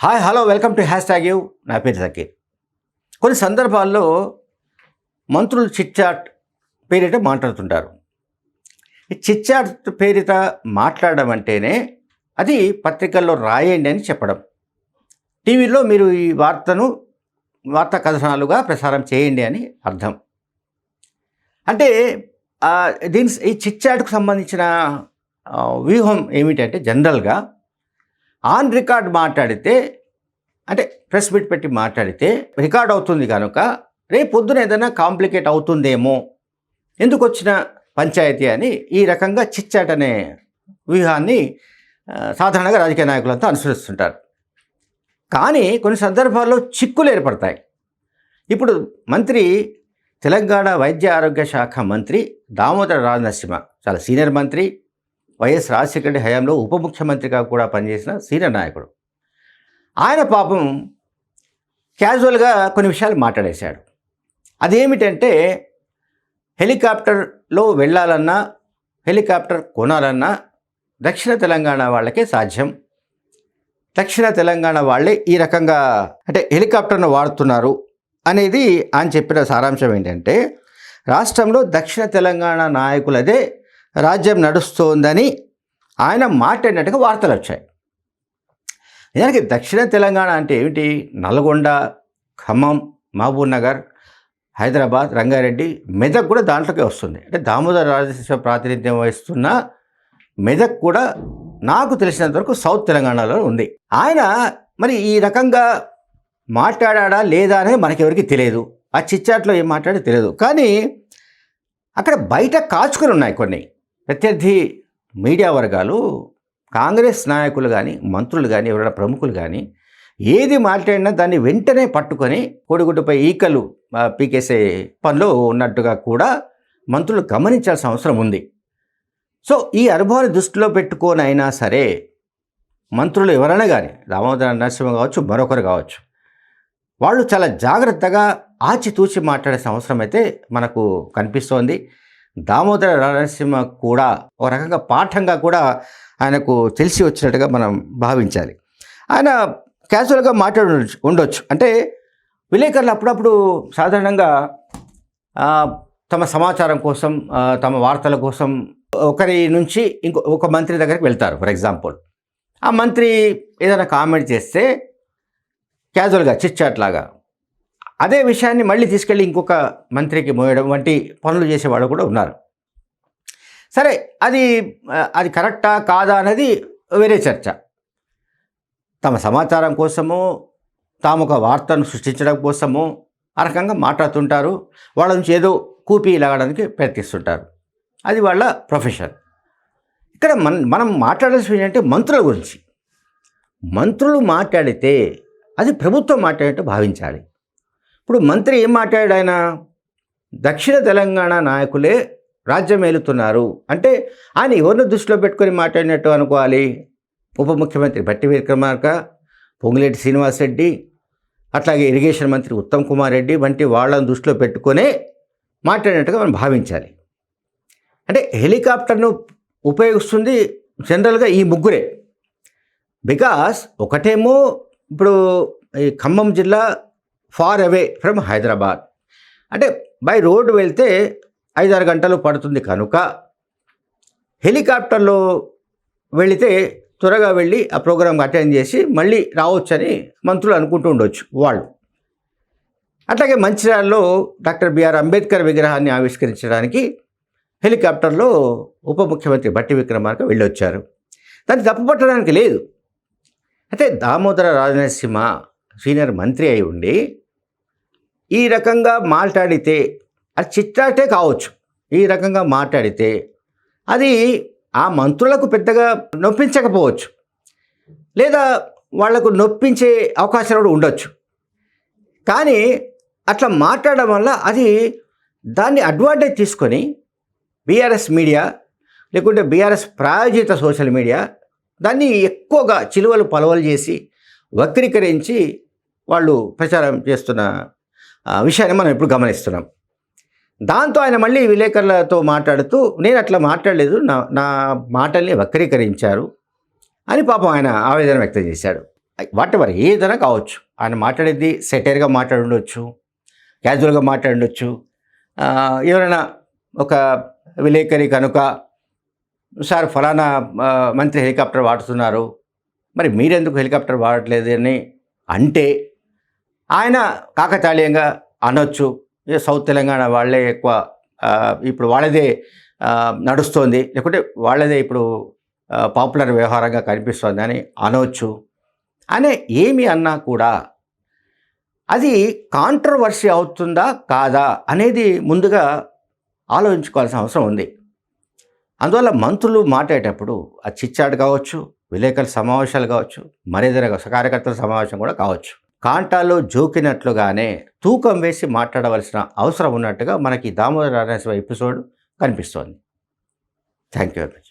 Hi hello welcome to hashtag U నా పేరు సకీర్ కొన్ని సందర్భాల్లో మంత్రులు చిట్చాట్ పేరిట మాట్లాడుతుంటారు. ఈ చిట్చాట్ పేరిట మాట్లాడడం అంటేనే అది పత్రికల్లో రాయండి అని చెప్పడం. టీవీలో మీరు ఈ వార్తను వార్తా కథనాలుగా ప్రసారం చేయండి అని అర్థం. అంటే దీని ఈ చిట్చాట్కు సంబంధించిన వ్యూహం ఏమిటంటే జనరల్గా ఆన్ రికార్డ్ మాట్లాడితే అంటే ప్రెస్ మీట్ పెట్టి మాట్లాడితే రికార్డ్ అవుతుంది కనుక రేపు పొద్దున ఏదైనా కాంప్లికేట్ అవుతుందేమో. ఎందుకు వచ్చిన పంచాయతీ అని ఈ రకంగా చిచ్చాట్ అనే వ్యూహాన్ని సాధారణంగా రాజకీయ నాయకులంతా అనుసరిస్తుంటారు. కానీ కొన్ని సందర్భాల్లో చిక్కులు ఏర్పడతాయి. ఇప్పుడు మంత్రి తెలంగాణ వైద్య ఆరోగ్య శాఖ మంత్రి దామోదర రాజనరసింహ చాలా సీనియర్ మంత్రి వైఎస్ రాజశేఖర రెడ్డి హయాంలో ఉప ముఖ్యమంత్రిగా కూడా పనిచేసిన సీనియర్ నాయకుడు. ఆయన పాపం క్యాజువల్గా కొన్ని విషయాలు మాట్లాడేశాడు. అదేమిటంటే హెలికాప్టర్లో వెళ్ళాలన్నా హెలికాప్టర్ కొనాలన్నా దక్షిణ తెలంగాణ వాళ్ళకే సాధ్యం. దక్షిణ తెలంగాణ వాళ్ళే ఈ రకంగా అంటే హెలికాప్టర్ను వాడుతున్నారు అనేది ఆయన చెప్పిన సారాంశం ఏంటంటే రాష్ట్రంలో దక్షిణ తెలంగాణ నాయకులదే రాజ్యం నడుస్తోందని ఆయన మాట్లాడినట్టుగా వార్తలు వచ్చాయి. నిజానికి దక్షిణ తెలంగాణ అంటే ఏమిటి? నల్గొండ ఖమ్మం మహబూబ్ నగర్ హైదరాబాద్ రంగారెడ్డి మెదక్ కూడా దాంట్లోకే వస్తుంది. అంటే దామోదర రాజశేష ప్రాతినిధ్యం వహిస్తున్న మెదక్ కూడా నాకు తెలిసినంత వరకు సౌత్ తెలంగాణలో ఉంది. ఆయన మరి ఈ రకంగా మాట్లాడా లేదా అనేది మనకెవరికి తెలియదు. ఆ చిచ్చాట్లో ఏం మాట్లాడో తెలియదు. కానీ అక్కడ బయట కాచుకొని ఉన్నాయి కొన్ని. ప్రత్యర్థి మీడియా వర్గాలు కాంగ్రెస్ నాయకులు కానీ మంత్రులు కానీ ఎవరైనా ప్రముఖులు కానీ ఏది మాట్లాడినా దాన్ని వెంటనే పట్టుకొని కోడిగుడ్డుపై ఈకలు పీకేసే పనిలో ఉన్నట్టుగా కూడా మంత్రులు గమనించాల్సిన అవసరం ఉంది. సో ఈ అనుభవాన్ని దృష్టిలో పెట్టుకొని అయినా సరే మంత్రులు ఎవరైనా కానీ రామోదర నరసింహ కావచ్చు మరొకరు కావచ్చు వాళ్ళు చాలా జాగ్రత్తగా ఆచితూచి మాట్లాడే అవసరం అయితే మనకు కనిపిస్తోంది. దామోదర నరసింహ కూడా ఒక రకంగా పాఠంగా కూడా ఆయనకు తెలిసి వచ్చినట్టుగా మనం భావించాలి. ఆయన క్యాజువల్గా మాట్లాడు ఉండొచ్చు. అంటే విలేకరులు అప్పుడప్పుడు సాధారణంగా తమ సమాచారం కోసం తమ వార్తల కోసం ఒకరి నుంచి ఇంకో ఒక మంత్రి దగ్గరికి వెళ్తారు. ఫర్ ఎగ్జాంపుల్ ఆ మంత్రి ఏదైనా కామెంట్ చేస్తే క్యాజువల్గా చిట్చాట్ లాగా అదే విషయాన్ని మళ్ళీ తీసుకెళ్ళి ఇంకొక మంత్రికి మోయడం వంటి పనులు చేసేవాళ్ళు కూడా ఉన్నారు. సరే అది అది కరెక్టా కాదా అనేది వేరే చర్చ. తమ సమాచారం కోసము తాము ఒక వార్తను సృష్టించడం కోసము ఆ రకంగా మాట్లాడుతుంటారు. వాళ్ళ నుంచి ఏదో కూపీ లాగడానికి ప్రయత్నిస్తుంటారు. అది వాళ్ళ ప్రొఫెషన్. ఇక్కడ మన మనం మాట్లాడాల్సి ఏంటంటే మంత్రుల గురించి. మంత్రులు మాట్లాడితే అది ప్రభుత్వం మాట్లాడినట్టు భావించాలి. ఇప్పుడు మంత్రి ఏం మాట్లాడాడు ఆయన? దక్షిణ తెలంగాణ నాయకులే రాజ్యం ఏలుతున్నారు. అంటే ఆయన ఎవరిని దృష్టిలో పెట్టుకొని మాట్లాడినట్టు అనుకోవాలి? ఉప ముఖ్యమంత్రి బట్టి విక్రమార్క శ్రీనివాస్ శ్రీనివాసరెడ్డి అట్లాగే ఇరిగేషన్ మంత్రి ఉత్తమ్ కుమార్ రెడ్డి వంటి వాళ్ళని దృష్టిలో పెట్టుకునే మాట్లాడినట్టుగా మనం భావించాలి. అంటే హెలికాప్టర్ను ఉపయోగిస్తుంది జనరల్గా ఈ ముగ్గురే. బికాస్ ఒకటేమో ఇప్పుడు ఈ ఖమ్మం జిల్లా ఫార్ అవే ఫ్రమ్ హైదరాబాద్. అంటే బై రోడ్డు వెళ్తే ఐదారు గంటలు పడుతుంది కనుక హెలికాప్టర్లో వెళితే త్వరగా వెళ్ళి ఆ ప్రోగ్రామ్ అటెండ్ చేసి మళ్ళీ రావచ్చని మంత్రులు అనుకుంటూ ఉండొచ్చు వాళ్ళు. అట్లాగే మంచిర్యాలలో డాక్టర్ బిఆర్ అంబేద్కర్ విగ్రహాన్ని ఆవిష్కరించడానికి హెలికాప్టర్లో ఉప ముఖ్యమంత్రి బట్టి విక్రమార్క వెళ్ళొచ్చారు. దాన్ని తప్పుపట్టడానికి లేదు. అయితే దామోదర రాజనరసింహ సీనియర్ మంత్రి అయి ఉండి ఈ రకంగా మాట్లాడితే అది చిట్టాటే కావచ్చు. ఈ రకంగా మాట్లాడితే అది ఆ మంత్రులకు పెద్దగా నొప్పించకపోవచ్చు. లేదా వాళ్ళకు నొప్పించే అవకాశాలు కూడా ఉండొచ్చు. కానీ అట్లా మాట్లాడడం వల్ల అది దాన్ని అడ్వాంటేజ్ తీసుకొని బీఆర్ఎస్ మీడియా లేకుంటే బీఆర్ఎస్ ప్రాయోజిత సోషల్ మీడియా దాన్ని ఎక్కువగా చిలువలు పలవలు చేసి వక్రీకరించి వాళ్ళు ప్రచారం చేస్తున్న విషయాన్ని మనం ఇప్పుడు గమనిస్తున్నాం. దాంతో ఆయన మళ్ళీ విలేకరులతో మాట్లాడుతూ నేను అట్లా మాట్లాడలేదు. నా నా మాటల్ని వక్రీకరించారు అని పాపం ఆయన ఆవేదన వ్యక్తం చేశాడు. వాట్ ఎవర్ ఏదైనా కావచ్చు. ఆయన మాట్లాడేది సెటైర్గా మాట్లాడుండొచ్చు క్యాజువల్గా మాట్లాడుండొచ్చు. ఎవరైనా ఒక విలేకరి కనుక సార్ ఫలానా మంత్రి హెలికాప్టర్ వాడుతున్నారు. మరి మీరెందుకు హెలికాప్టర్ వాడట్లేదు అని అంటే ఆయన కాకతాళీయంగా అనొచ్చు. సౌత్ తెలంగాణ వాళ్ళే ఎక్కువ ఇప్పుడు వాళ్ళదే నడుస్తోంది. లేకుంటే వాళ్ళదే ఇప్పుడు పాపులర్ వ్యవహారంగా కనిపిస్తుంది అని అనొచ్చు. అనే ఏమి అన్నా కూడా అది కాంట్రవర్సీ అవుతుందా కాదా అనేది ముందుగా ఆలోచించుకోవాల్సిన అవసరం ఉంది. అందువల్ల మంత్రులు మాట్లాడేటప్పుడు ఆ చిచ్చాడు కావచ్చు విలేకరుల సమావేశాలు కావచ్చు మరేదైనా కావచ్చు, కార్యకర్తల సమావేశం కూడా కావచ్చు. కాంటాలో జోకినట్లుగానే తూకం వేసి మాట్లాడవలసిన అవసరం ఉన్నట్టుగా మనకి దామోదర రాజేశ్వర ఎపిసోడ్ కనిపిస్తోంది. Thank you very much.